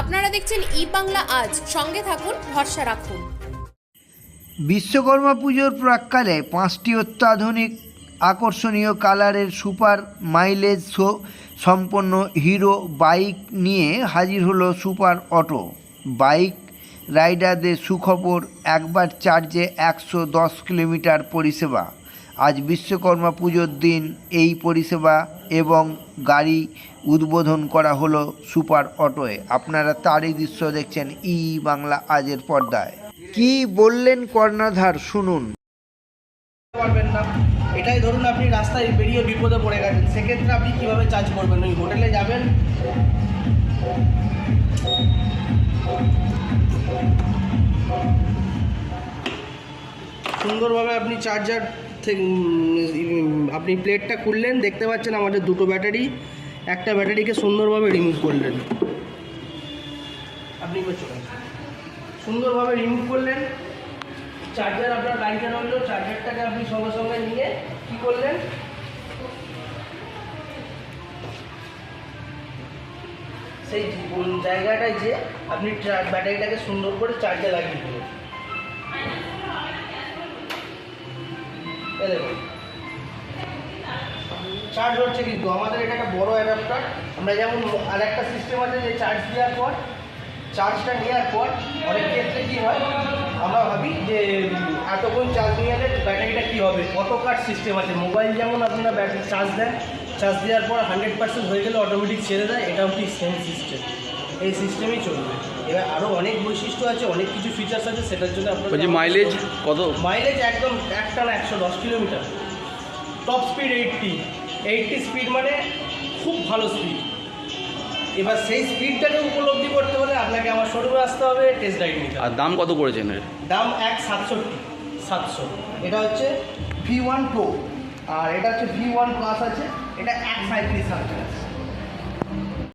আপনারা দেখছেন ই বাংলা আজ। সঙ্গে থাকুন, ভরসা রাখুন। বিশ্বকর্মা পুজোর প্রাককালে পাঁচটি অত্যাধুনিক আকর্ষণীয় কালারের সুপার মাইলেজ শো সম্পন্ন হিরো বাইক নিয়ে হাজির হলো সুপার অটো। বাইক রাইডারদের সুখবর, একবার চার্জে একশো দশ কিলোমিটার পরিষেবা। আজ বিশ্বকর্মা পুজোর দিন। এই পরিষেবা এবং গাড়ি উদ্বোধন করা হলো সুপার অটোয়ে। আপনারা তারই দৃশ্য দেখছেন ই বাংলা আজের পর্দায়। কি বললেন কর্ণাধার? শুনুন। পারবেন না। এটাই ধরুন আপনি রাস্তায় বেরিয়ে বিপদে পড়ে গেছেন। সেক্ষেত্রে আপনি কীভাবে চার্জ করবেন? ওই হোটেলে যাবেন? সুন্দরভাবে আপনি চার্জার আপনি প্লেটটা খুললেন, দেখতে পাচ্ছেন আমাদের দুটো ব্যাটারি। একটা ব্যাটারিকে সুন্দরভাবে রিমুভ করলেন। আপনি সুন্দরভাবে রিমুভ করলেন। চার্জার আপনার গাড়িতে রইল চার্জারটাকে আপনি সঙ্গে সঙ্গে নিয়ে কি করলেন? সেই জায়গাটায় যে আপনি ব্যাটারিটাকে সুন্দর করে চার্জে লাগিয়ে দিলেন। চার্জ হচ্ছে কিন্তু, আমাদের এটা একটা বড় অ্যাডাপ্টার আমরা যেমন আর একটা সিস্টেম আছে যে চার্জ দেওয়ার পর চার্জটা নেওয়ার পর অনেক ক্ষেত্রে কী হয়, আমরা ভাবি যে, এতক্ষণ চার্জ নিয়ে ব্যাটারিটা কী হবে? অটো কাট সিস্টেম আছে মোবাইল যেমন আপনারা ব্যাটারি চার্জ দেন চার্জ দেওয়ার পর হান্ড্রেড পার্সেন্ট হয়ে গেলে অটোমেটিক ছেড়ে দেয় এটাও ঠিক সেম সিস্টেম এই সিস্টেমেই চলবে। এবার আরও অনেক বৈশিষ্ট্য আছে অনেক কিছু ফিচার্স আছে সেটার জন্য আপনার মাইলেজ কত? মাইলেজ একদম একটা না একশো দশ kilometre. Top speed eighty eighty speed মানে খুব ভালো স্পিড এবার সেই স্পিডটাকে উপলব্ধি করতে হলে আপনাকে আমার শোরুমে আসতে হবে টেস্ট রাইড নিতে আর দাম কত করেছেন এর? দাম এক সাতষট্টি সাতশো। এটা হচ্ছে ভি ওয়ান প্রো আর এটা হচ্ছে ভি ওয়ান প্লাস আছে এটা এক সাঁত্রিশ হাজার